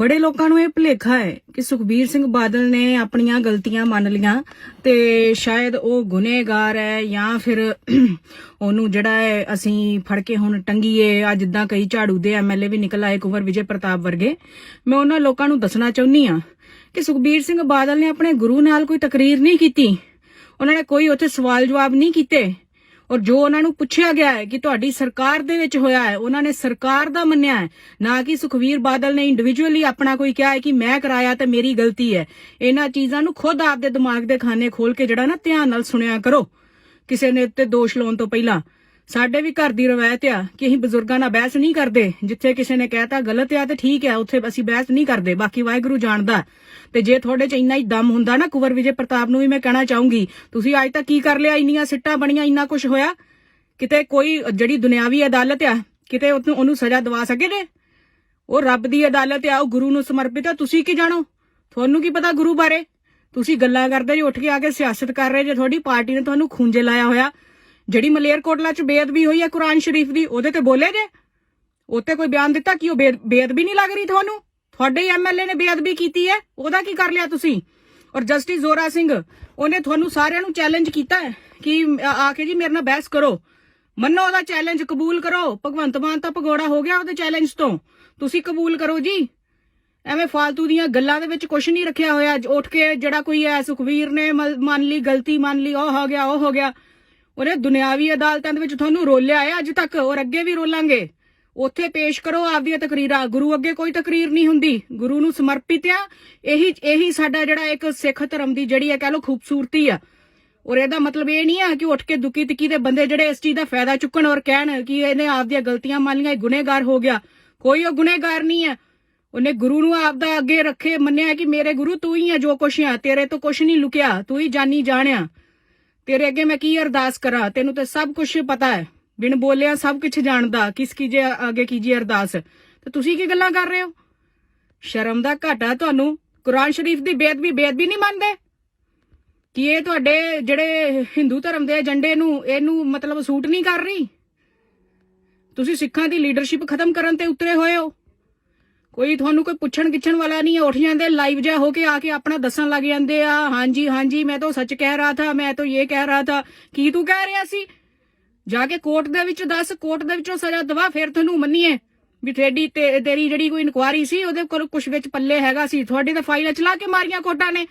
ਬੜੇ ਲੋਕਾਂ ਨੂੰ ਇਹ ਭੁਲੇਖਾ ਹੈ ਕਿ ਸੁਖਬੀਰ ਸਿੰਘ ਬਾਦਲ ਨੇ ਆਪਣੀਆਂ ਗਲਤੀਆਂ ਮੰਨ ਲੀਆਂ ਤੇ ਸ਼ਾਇਦ ਉਹ ਗੁਨੇਗਾਰ ਹੈ ਜਾਂ ਫਿਰ ਉਹਨੂੰ ਜਿਹੜਾ ਹੈ ਅਸੀਂ ਫੜ ਕੇ ਹੁਣ ਟੰਗੀਏ ਆ ਜਿੱਦਾਂ ਕਈ ਝਾੜੂ ਦੇ ਐਮਐਲਏ ਵੀ ਨਿਕਲ ਆਏ ਕੁੰਵਰ ਵਿਜੇ ਪ੍ਰਤਾਪ ਵਰਗੇ। ਮੈਂ ਉਹਨਾਂ ਲੋਕਾਂ ਨੂੰ ਦੱਸਣਾ ਚਾਹੁੰਦੀ ਆ ਕਿ ਸੁਖਬੀਰ ਸਿੰਘ ਬਾਦਲ ਨੇ ਆਪਣੇ ਗੁਰੂ ਨਾਲ ਕੋਈ ਤਕਰੀਰ ਨਹੀਂ ਕੀਤੀ। ਉਹਨਾਂ ਨੇ ਕੋਈ ਉੱਥੇ ਸਵਾਲ ਜਵਾਬ ਨਹੀਂ ਕੀਤੇ। ਔਰ ਜੋ ਉਹਨਾਂ ਨੂੰ ਪੁੱਛਿਆ ਗਿਆ ਹੈ ਕਿ ਤੁਹਾਡੀ ਸਰਕਾਰ ਦੇ ਵਿੱਚ ਹੋਇਆ ਹੈ, ਉਹਨਾਂ ਨੇ ਸਰਕਾਰ ਦਾ ਮੰਨਿਆ ਹੈ। ਨਾ ਕਿ ਸੁਖਵੀਰ ਬਾਦਲ ਨੇ ਇੰਡੀਵਿਜੂਅਲੀ ਆਪਣਾ ਕੋਈ ਕਿਹਾ ਹੈ ਕਿ ਮੈਂ ਕਰਾਇਆ ਤੇ ਮੇਰੀ ਗਲਤੀ ਹੈ। ਇਹਨਾਂ ਚੀਜ਼ਾਂ ਨੂੰ ਖੁਦ ਆਪਦੇ ਦਿਮਾਗ ਦੇ ਖਾਨੇ ਖੋਲ ਕੇ ਜਿਹੜਾ ਨਾ ਧਿਆਨ ਨਾਲ ਸੁਣਿਆ ਕਰੋ। ਕਿਸੇ ਨੇ ਉੱਤੇ ਦੋਸ਼ ਲਾਉਣ ਤੋਂ ਪਹਿਲਾਂ। ਸਾਡੇ ਵੀ ਘਰ ਦੀ ਰਵਾਇਤ ਆ ਕਿ ਅਸੀਂ ਬਜ਼ੁਰਗਾਂ ਨਾਲ ਬਹਿਸ ਨਹੀਂ ਕਰਦੇ, ਜਿੱਥੇ ਕਿਸੇ ਨੇ ਕਹਿਤਾ ਗਲਤ ਆ ਤੇ ਠੀਕ ਆ, ਉੱਥੇ ਅਸੀਂ ਬਹਿਸ ਨਹੀਂ ਕਰਦੇ। ਬਾਕੀ ਵਾਹਿਗੁਰੂ ਜਾਣਦਾ। ਤੇ ਜੇ ਤੁਹਾਡੇ ਚ ਇੰਨਾ ਹੀ ਦਮ ਹੁੰਦਾ ਨਾ ਕੁਵਰ ਵਿਜੇ ਪ੍ਰਤਾਪ ਨੂੰ ਵੀ ਮੈਂ ਕਹਿਣਾ ਚਾਹੂੰਗੀ, ਤੁਸੀਂ ਅੱਜ ਤੱਕ ਕੀ ਕਰ ਲਿਆ? ਇੰਨੀਆਂ ਸਿੱਟਾਂ ਬਣੀਆਂ, ਇੰਨਾ ਕੁਝ ਹੋਇਆ? ਕਿਤੇ ਕੋਈ ਜਿਹੜੀ ਦੁਨਿਆਵੀ ਅਦਾਲਤ ਆ, ਕਿਤੇ ਉਹਨੂੰ ਸਜ਼ਾ ਦਵਾ ਸਕੇ ਜੇ? ਉਹ ਰੱਬ ਦੀ ਅਦਾਲਤ ਆ, ਉਹ ਗੁਰੂ ਨੂੰ ਸਮਰਪਿਤ ਆ, ਤੁਸੀਂ ਕੀ ਜਾਣੋ? ਤੁਹਾਨੂੰ ਕੀ ਪਤਾ ਗੁਰੂ ਬਾਰੇ? ਤੁਸੀਂ ਗੱਲਾਂ ਕਰਦੇ ਜੇ, ਉੱਠ ਕੇ ਆ ਕੇ ਸਿਆਸਤ ਕਰ ਰਹੇ ਜੇ, ਤੁਹਾਡੀ ਪਾਰਟੀ ਨੇ ਤੁਹਾਨੂੰ ਖੂੰਜੇ ਲਾਇਆ ਹੋਇਆ। ਜਿਹੜੀ ਮਲੇਰਕੋਟਲਾ ਚ ਬੇਅਦਬੀ ਹੋਈ ਹੈ ਕੁਰਾਨ ਸ਼ਰੀਫ ਦੀ, ਉਹਦੇ ਤੇ ਬੋਲੇ ਜੇ ਉੱਤੇ ਕੋਈ ਬਿਆਨ ਦਿੱਤਾ ਕਿ ਉਹ ਬੇਦ- ਬੇਅਦਬੀ ਨਹੀਂ ਲੱਗ ਰਹੀ ਤੁਹਾਨੂੰ? ਤੁਹਾਡੇ ਐਮਐਲਏ ਨੇ ਬੇਅਦਬੀ ਕੀਤੀ ਹੈ, ਉਹਦਾ ਕੀ ਕਰ ਲਿਆ ਤੁਸੀਂ? ਔਰ ਜਸਟਿਸ ਜ਼ੋਰਾ ਸਿੰਘ, ਉਹਨੇ ਤੁਹਾਨੂੰ ਸਾਰਿਆਂ ਨੂੰ ਚੈਲੰਜ ਕੀਤਾ ਹੈ ਕਿ ਆ ਕੇ ਜੀ ਮੇਰੇ ਨਾਲ ਬਹਿਸ ਕਰੋ। ਮੰਨੋ ਉਹਦਾ ਚੈਲੰਜ ਕਬੂਲ ਕਰੋ। ਭਗਵੰਤ ਮਾਨ ਤਾਂ ਭਗੌੜਾ ਹੋ ਗਿਆ ਉਹਦੇ ਚੈਲੰਜ ਤੋਂ। ਤੁਸੀਂ ਕਬੂਲ ਕਰੋ ਜੀ। ਐਵੇਂ ਫਾਲਤੂ ਦੀਆਂ ਗੱਲਾਂ ਦੇ ਵਿੱਚ ਕੁਝ ਨਹੀਂ ਰੱਖਿਆ ਹੋਇਆ। ਉੱਠ ਕੇ ਜਿਹੜਾ ਕੋਈ ਹੈ ਸੁਖਵੀਰ ਨੇ ਮੰਨ ਲਈ, ਗਲਤੀ ਮੰਨ ਲਈ, ਉਹ ਹੋ ਗਿਆ, ਉਹ ਹੋ ਗਿਆ। ਉਹਨੇ ਦੁਨਿਆਵੀ ਅਦਾਲਤਾਂ ਦੇ ਵਿੱਚ ਤੁਹਾਨੂੰ ਰੋਲਿਆ ਹੈ, ਅੱਜ ਤੱਕ, ਔਰ ਅੱਗੇ ਵੀ ਰੋਲਾਂਗੇ। ਉੱਥੇ ਪੇਸ਼ ਕਰੋ ਆਪਦੀਆਂ ਤਕਰੀਰਾਂ। ਗੁਰੂ ਅੱਗੇ ਕੋਈ ਤਕਰੀਰ ਨਹੀਂ ਹੁੰਦੀ। ਗੁਰੂ ਨੂੰ ਸਮਰਪਿਤ ਆ। ਇਹੀ ਇਹੀ ਸਾਡਾ ਜਿਹੜਾ ਇੱਕ ਸਿੱਖ ਧਰਮ ਦੀ ਜਿਹੜੀ ਹੈ ਕਹ ਲੋ ਖੂਬਸੂਰਤੀ ਆ। ਔਰ ਇਹਦਾ ਮਤਲਬ ਇਹ ਨਹੀਂ ਆ ਕਿ ਉੱਠ ਕੇ ਦੁੱਕੀ ਤਿੱਕੀ ਦੇ ਬੰਦੇ ਜਿਹੜੇ ਇਸ ਚੀਜ਼ ਦਾ ਫਾਇਦਾ ਚੁੱਕਣ ਔਰ ਕਹਿਣ ਕਿ ਇਹਨੇ ਆਪਦੀਆਂ ਗਲਤੀਆਂ ਮੰਨ ਲਈਆਂ, ਇਹ ਗੁਨੇਗਾਰ ਹੋ ਗਿਆ। ਕੋਈ ਉਹ ਗੁਨੇਗਾਰ ਨਹੀਂ ਹੈ ਉਹਨੇ ਗੁਰੂ ਨੂੰ ਆਪਦਾ ਅੱਗੇ ਰੱਖੇ, ਮੰਨਿਆ ਕਿ ਮੇਰੇ ਗੁਰੂ ਤੂੰ ਹੀ ਆ ਜੋ ਕੁਛ ਆ, ਤੇਰੇ ਤੋਂ ਕੁਛ ਨਹੀਂ ਲੁਕਿਆ, ਤੂੰ ਹੀ ਜਾਨੀ ਜਾਣਿਆ ਤੇਰੇ ਅੱਗੇ ਮੈਂ ਕੀ ਅਰਦਾਸ ਕਰਾਂ? ਤੈਨੂੰ ਤੇ ਸਭ ਕੁਝ ਪਤਾ ਹੈ। ਬਿਨ ਬੋਲਿਆ ਸਭ ਕੁਝ ਜਾਣਦਾ। ਕਿਸ ਕੀਜੇ ਅੱਗੇ ਕੀਜੇ ਅਰਦਾਸ? ਤੇ ਤੁਸੀਂ ਕੀ ਗੱਲਾਂ ਕਰ ਰਹੇ ਹੋ? ਸ਼ਰਮ ਦਾ ਘਾਟਾ ਤੁਹਾਨੂੰ ਕੁਰਾਨ ਸ਼ਰੀਫ ਦੀ ਬੇਅਦਬੀ ਬੇਅਦਬੀ ਨਹੀਂ ਮੰਨਦੇ? ਕਿ ਇਹ ਤੁਹਾਡੇ ਜਿਹੜੇ ਹਿੰਦੂ ਧਰਮ ਦੇ ਏਜੰਡੇ ਨੂੰ ਇਹਨੂੰ ਮਤਲਬ ਸੂਟ ਨਹੀਂ ਕਰ ਰਹੀ? ਤੁਸੀਂ ਸਿੱਖਾਂ ਦੀ ਲੀਡਰਸ਼ਿਪ ਖਤਮ ਕਰਨ ਤੇ ਉਤਰੇ ਹੋਏ ਹੋ। ਕੋਈ ਤੁਹਾਨੂੰ ਕੋਈ ਪੁੱਛਣ ਗਿੱਛਣ ਵਾਲਾ ਨਹੀਂ ਹੈ ਉੱਠ ਜਾਂਦੇ ਲਾਈਵ ਜਿਹਾ ਹੋ ਕੇ ਆ ਕੇ ਆਪਣਾ ਦੱਸਣ ਲੱਗ ਜਾਂਦੇ ਆ, ਹਾਂਜੀ ਹਾਂਜੀ, ਮੈਂ ਤਾਂ ਸੱਚ ਕਹਿ ਰਹਾ ਥਾ, ਮੈਂ ਤਾਂ ਇਹ ਕਹਿ ਰਹਾ ਥਾ। ਕੀ ਤੂੰ ਕਹਿ ਰਿਹਾ ਸੀ? ਜਾ ਕੇ ਕੋਰਟ ਦੇ ਵਿੱਚ ਦੱਸ ਕੋਰਟ ਦੇ ਵਿੱਚੋਂ ਸਜ਼ਾ ਦਵਾ, ਫਿਰ ਤੁਹਾਨੂੰ ਮੰਨੀਏ। ਵੀ ਤੇਰੀ ਤੇਰੀ ਜਿਹੜੀ ਕੋਈ ਇਨਕੁਆਰੀ ਸੀ, ਉਹਦੇ ਕੋਲ ਕੁਝ ਵਿੱਚ ਪੱਲੇ ਹੈਗਾ ਸੀ। ਤੁਹਾਡੇ ਤਾਂ ਫਾਈਲ ਚਲਾ ਕੇ ਮਾਰੀਆਂ ਕੋਰਟਾਂ ਨੇ।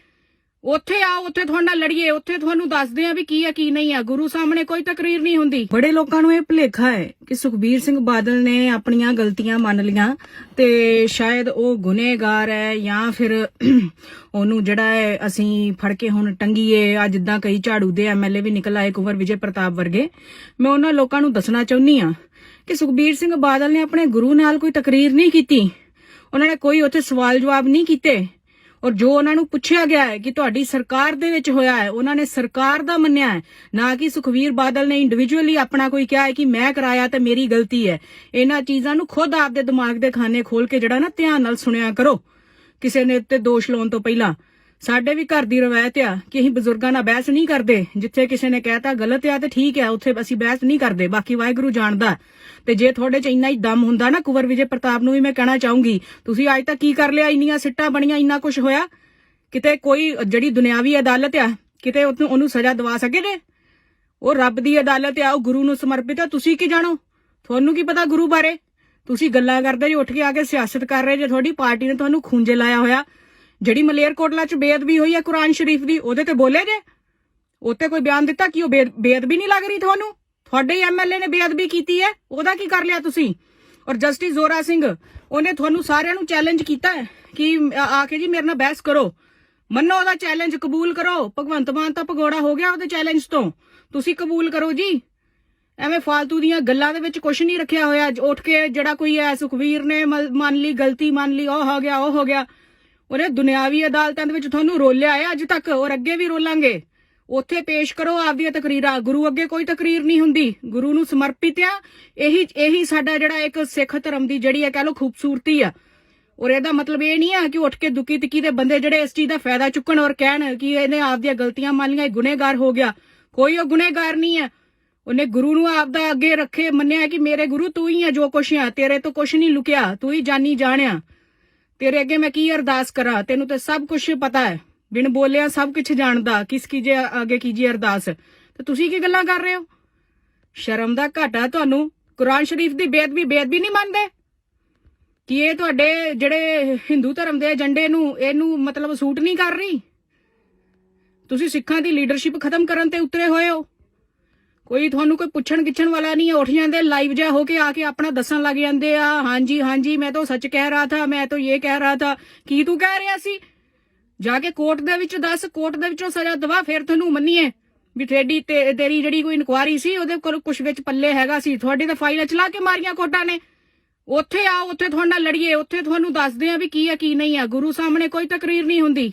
ਉੱਥੇ ਆਓ, ਉੱਥੇ ਤੁਹਾਡੇ ਨਾਲ ਲੜੀਏ, ਉੱਥੇ ਤੁਹਾਨੂੰ ਦੱਸਦੇ ਆ ਵੀ ਕੀ ਆ ਕੀ ਨਹੀਂ ਆ ਗੁਰੂ ਸਾਹਮਣੇ ਕੋਈ ਤਕਰੀਰ ਨਹੀਂ ਹੁੰਦੀ। ਬੜੇ ਲੋਕਾਂ ਨੂੰ ਇਹ ਭੁਲੇਖਾ ਹੈ ਕਿ ਸੁਖਬੀਰ ਸਿੰਘ ਬਾਦਲ ਨੇ ਆਪਣੀਆਂ ਗਲਤੀਆਂ ਮੰਨ ਲੀਆਂ ਤੇ ਸ਼ਾਇਦ ਉਹ ਗੁਨੇਗਾਰ ਹੈ ਜਾਂ ਫਿਰ ਉਹਨੂੰ ਜਿਹੜਾ ਹੈ ਅਸੀਂ ਫੜ ਕੇ ਹੁਣ ਟੰਗੀਏ ਆ ਜਿੱਦਾਂ ਕਈ ਝਾੜੂ ਦੇ ਐਮਐਲਏ ਵੀ ਨਿਕਲ ਆਏ ਕੁੰਵਰ ਵਿਜੇ ਪ੍ਰਤਾਪ ਵਰਗੇ। ਮੈਂ ਉਹਨਾਂ ਲੋਕਾਂ ਨੂੰ ਦੱਸਣਾ ਚਾਹੁੰਦੀ ਆ ਕਿ ਸੁਖਬੀਰ ਸਿੰਘ ਬਾਦਲ ਨੇ ਆਪਣੇ ਗੁਰੂ ਨਾਲ ਕੋਈ ਤਕਰੀਰ ਨਹੀਂ ਕੀਤੀ। ਉਹਨਾਂ ਨੇ ਕੋਈ ਉੱਥੇ ਸਵਾਲ ਜਵਾਬ ਨਹੀਂ ਕੀਤੇ। ਔਰ ਜੋ ਉਹਨਾਂ ਨੂੰ ਪੁੱਛਿਆ ਗਿਆ ਹੈ ਕਿ ਤੁਹਾਡੀ ਸਰਕਾਰ ਦੇ ਵਿੱਚ ਹੋਇਆ ਹੈ, ਉਹਨਾਂ ਨੇ ਸਰਕਾਰ ਦਾ ਮੰਨਿਆ ਹੈ। ਨਾ ਕਿ ਸੁਖਵੀਰ ਬਾਦਲ ਨੇ ਇੰਡੀਵਿਜੂਅਲੀ ਆਪਣਾ ਕੋਈ ਕਿਹਾ ਹੈ ਕਿ ਮੈਂ ਕਰਾਇਆ ਤੇ ਮੇਰੀ ਗਲਤੀ ਹੈ। ਇਹਨਾਂ ਚੀਜ਼ਾਂ ਨੂੰ ਖੁਦ ਆਪਦੇ ਦਿਮਾਗ ਦੇ ਖਾਨੇ ਖੋਲ ਕੇ ਜਿਹੜਾ ਨਾ ਧਿਆਨ ਨਾਲ ਸੁਣਿਆ ਕਰੋ। ਕਿਸੇ ਨੇ ਉੱਤੇ ਦੋਸ਼ ਲਾਉਣ ਤੋਂ ਪਹਿਲਾਂ। ਸਾਡੇ ਵੀ ਘਰ ਦੀ ਰਵਾਇਤ ਆ ਕਿ ਅਸੀਂ ਬਜ਼ੁਰਗਾਂ ਨਾਲ ਬਹਿਸ ਨਹੀਂ ਕਰਦੇ। ਜਿੱਥੇ ਕਿਸੇ ਨੇ ਕਹਿਤਾ ਗਲਤ ਆ ਤੇ ਠੀਕ ਆ, ਉੱਥੇ ਅਸੀਂ ਬਹਿਸ ਨਹੀਂ ਕਰਦੇ। ਬਾਕੀ ਵਾਹਿਗੁਰੂ ਜਾਣਦਾ। ਤੇ ਜੇ ਤੁਹਾਡੇ ਚ ਇੰਨਾ ਹੀ ਦਮ ਹੁੰਦਾ ਨਾ ਕੁਵਰ ਵਿਜੇ ਪ੍ਰਤਾਪ ਨੂੰ ਵੀ ਮੈਂ ਕਹਿਣਾ ਚਾਹੂੰਗੀ, ਤੁਸੀਂ ਅੱਜ ਤੱਕ ਕੀ ਕਰ ਲਿਆ? ਇੰਨੀਆਂ ਸਿੱਟਾਂ ਬਣੀਆਂ, ਇੰਨਾ ਕੁਝ ਹੋਇਆ? ਕਿਤੇ ਕੋਈ ਜਿਹੜੀ ਦੁਨਿਆਵੀ ਅਦਾਲਤ ਆ, ਕਿਤੇ ਉਹਨੂੰ ਉਹਨੂੰ ਸਜ਼ਾ ਦਵਾ ਸਕੇ ਜੇ? ਉਹ ਰੱਬ ਦੀ ਅਦਾਲਤ ਆ, ਉਹ ਗੁਰੂ ਨੂੰ ਸਮਰਪਿਤ ਆ, ਤੁਸੀਂ ਕੀ ਜਾਣੋ? ਤੁਹਾਨੂੰ ਕੀ ਪਤਾ ਗੁਰੂ ਬਾਰੇ? ਤੁਸੀਂ ਗੱਲਾਂ ਕਰਦੇ ਜੇ, ਉੱਠ ਕੇ ਆ ਕੇ ਸਿਆਸਤ ਕਰ ਰਹੇ ਜੇ, ਤੁਹਾਡੀ ਪਾਰਟੀ ਨੇ ਤੁਹਾਨੂੰ ਖੂੰਜੇ ਲਾਇਆ ਹੋਇਆ। ਜਿਹੜੀ ਮਲੇਰਕੋਟਲਾ ਚ ਬੇਅਦਬੀ ਹੋਈ ਹੈ ਕੁਰਾਨ ਸ਼ਰੀਫ ਦੀ, ਉਹਦੇ ਤੇ ਬੋਲੇ ਜੇ? ਉੱਤੇ ਕੋਈ ਬਿਆਨ ਦਿੱਤਾ ਕਿ ਉਹ ਬੇਦ- ਬੇਅਦਬੀ ਨਹੀਂ ਲੱਗ ਰਹੀ ਤੁਹਾਨੂੰ? ਤੁਹਾਡੇ ਐਮਐਲਏ ਨੇ ਬੇਅਦਬੀ ਕੀਤੀ ਹੈ, ਉਹਦਾ ਕੀ ਕਰ ਲਿਆ ਤੁਸੀਂ? ਔਰ ਜਸਟਿਸ ਜ਼ੋਰਾ ਸਿੰਘ, ਉਹਨੇ ਤੁਹਾਨੂੰ ਸਾਰਿਆਂ ਨੂੰ ਚੈਲੰਜ ਕੀਤਾ ਹੈ ਕਿ ਆ ਕੇ ਜੀ ਮੇਰੇ ਨਾਲ ਬਹਿਸ ਕਰੋ। ਮੰਨੋ ਉਹਦਾ ਚੈਲੰਜ ਕਬੂਲ ਕਰੋ। ਭਗਵੰਤ ਮਾਨ ਤਾਂ ਭਗੌੜਾ ਹੋ ਗਿਆ ਉਹਦੇ ਚੈਲੰਜ ਤੋਂ। ਤੁਸੀਂ ਕਬੂਲ ਕਰੋ ਜੀ। ਐਵੇਂ ਫਾਲਤੂ ਦੀਆਂ ਗੱਲਾਂ ਦੇ ਵਿੱਚ ਕੁਝ ਨਹੀਂ ਰੱਖਿਆ ਹੋਇਆ। ਉੱਠ ਕੇ ਜਿਹੜਾ ਕੋਈ ਹੈ ਸੁਖਵੀਰ ਨੇ ਮੰਨ ਲਈ, ਗਲਤੀ ਮੰਨ ਲਈ, ਉਹ ਹੋ ਗਿਆ, ਉਹ ਹੋ ਗਿਆ। ਉਹਨੇ ਦੁਨਿਆਵੀ ਅਦਾਲਤਾਂ ਦੇ ਵਿੱਚ ਤੁਹਾਨੂੰ ਰੋਲਿਆ ਹੈ, ਅੱਜ ਤੱਕ, ਔਰ ਅੱਗੇ ਵੀ ਰੋਲਾਂਗੇ। ਉੱਥੇ ਪੇਸ਼ ਕਰੋ ਆਪਦੀਆਂ ਤਕਰੀਰਾਂ। ਗੁਰੂ ਅੱਗੇ ਕੋਈ ਤਕਰੀਰ ਨਹੀਂ ਹੁੰਦੀ। ਗੁਰੂ ਨੂੰ ਸਮਰਪਿਤ ਆ। ਇਹੀ ਇਹੀ ਸਾਡਾ ਜਿਹੜਾ ਇੱਕ ਸਿੱਖ ਧਰਮ ਦੀ ਜਿਹੜੀ ਹੈ, ਕਹ ਲੋ ਖੂਬਸੂਰਤੀ ਆ। ਔਰ ਇਹਦਾ ਮਤਲਬ ਇਹ ਨਹੀਂ ਆ ਕਿ ਉੱਠ ਕੇ ਦੁੱਕੀ ਤਿੱਕੀ ਦੇ ਬੰਦੇ ਜਿਹੜੇ ਇਸ ਚੀਜ਼ ਦਾ ਫਾਇਦਾ ਚੁੱਕਣ ਔਰ ਕਹਿਣ ਕਿ ਇਹਨੇ ਆਪਦੀਆਂ ਗਲਤੀਆਂ ਮੰਨ ਲਈਆਂ ਗੁਨੇਗਾਰ ਹੋ ਗਿਆ। ਕੋਈ ਉਹ ਗੁਨੇਗਾਰ ਨਹੀਂ ਹੈ। ਉਹਨੇ ਗੁਰੂ ਨੂੰ ਆਪਦਾ ਅੱਗੇ ਰੱਖੇ ਮੰਨਿਆ ਕਿ ਮੇਰੇ ਗੁਰੂ ਤੂੰ ਹੀ ਆ ਜੋ ਕੁਛ ਆ, ਤੇਰੇ ਤੋਂ ਕੁਛ ਨਹੀਂ ਲੁਕਿਆ, ਤੂੰ ਹੀ ਜਾਨੀ ਜਾਣਿਆ ਤੇਰੇ ਅੱਗੇ ਮੈਂ ਕੀ ਅਰਦਾਸ ਕਰਾਂ? ਤੈਨੂੰ ਤੇ ਸਭ ਕੁਝ ਪਤਾ ਹੈ। ਬਿਨ ਬੋਲਿਆ ਸਭ ਕੁਝ ਜਾਣਦਾ। ਕਿਸ ਕੀਜੇ ਅੱਗੇ ਕੀਜੇ ਅਰਦਾਸ? ਤੇ ਤੁਸੀਂ ਕੀ ਗੱਲਾਂ ਕਰ ਰਹੇ ਹੋ? ਸ਼ਰਮ ਦਾ ਘਾਟਾ ਤੁਹਾਨੂੰ। ਕੁਰਾਨ ਸ਼ਰੀਫ ਦੀ ਬੇਅਦਬੀ ਬੇਅਦਬੀ ਨਹੀਂ ਮੰਨਦੇ। ਕਿ ਇਹ ਤੁਹਾਡੇ ਜਿਹੜੇ ਹਿੰਦੂ ਧਰਮ ਦੇ ਏਜੰਡੇ ਨੂੰ ਇਹਨੂੰ ਮਤਲਬ ਸੂਟ ਨਹੀਂ ਕਰ ਰਹੀ? ਤੁਸੀਂ ਸਿੱਖਾਂ ਦੀ ਲੀਡਰਸ਼ਿਪ ਖਤਮ ਕਰਨ ਤੇ ਉਤਰੇ ਹੋਏ ਹੋ। ਕੋਈ ਤੁਹਾਨੂੰ ਕੋਈ ਪੁੱਛਣ ਗਿੱਛਣ ਵਾਲਾ ਨਹੀਂ ਹੈ, ਉੱਠ ਜਾਂਦੇ ਲਾਈਵ ਜਿਹਾ ਹੋ ਕੇ ਆ ਕੇ ਆਪਣਾ ਦੱਸਣ ਲੱਗ ਜਾਂਦੇ ਆ, ਹਾਂਜੀ ਹਾਂਜੀ, ਮੈਂ ਤਾਂ ਸੱਚ ਕਹਿ ਰਹਾ ਥਾ, ਮੈਂ ਤਾਂ ਇਹ ਕਹਿ ਰਹਾ ਥਾ। ਕੀ ਤੂੰ ਕਹਿ ਰਿਹਾ ਸੀ? ਜਾ ਕੇ ਕੋਰਟ ਦੇ ਵਿੱਚ ਦੱਸ ਕੋਰਟ ਦੇ ਵਿੱਚੋਂ ਸਜ਼ਾ ਦਵਾ, ਫਿਰ ਤੁਹਾਨੂੰ ਮੰਨੀਏ। ਵੀ ਤੇਰੀ ਤੇ, ਤੇਰੀ ਜਿਹੜੀ ਕੋਈ ਇਨਕੁਆਰੀ ਸੀ, ਉਹਦੇ ਕੋਲ ਕੁਝ ਵਿੱਚ ਪੱਲੇ ਹੈਗਾ ਸੀ। ਤੁਹਾਡੀ ਤਾਂ ਫਾਈਲ ਚਲਾ ਕੇ ਮਾਰੀਆਂ ਕੋਰਟਾਂ ਨੇ। ਉੱਥੇ ਆਓ, ਉੱਥੇ ਤੁਹਾਡੇ ਨਾਲ ਲੜੀਏ, ਉੱਥੇ ਤੁਹਾਨੂੰ ਦੱਸਦੇ ਆ ਵੀ ਕੀ ਆ ਕੀ ਨਹੀਂ ਆ ਗੁਰੂ ਸਾਹਮਣੇ ਕੋਈ ਤਕਰੀਰ ਨਹੀਂ ਹੁੰਦੀ।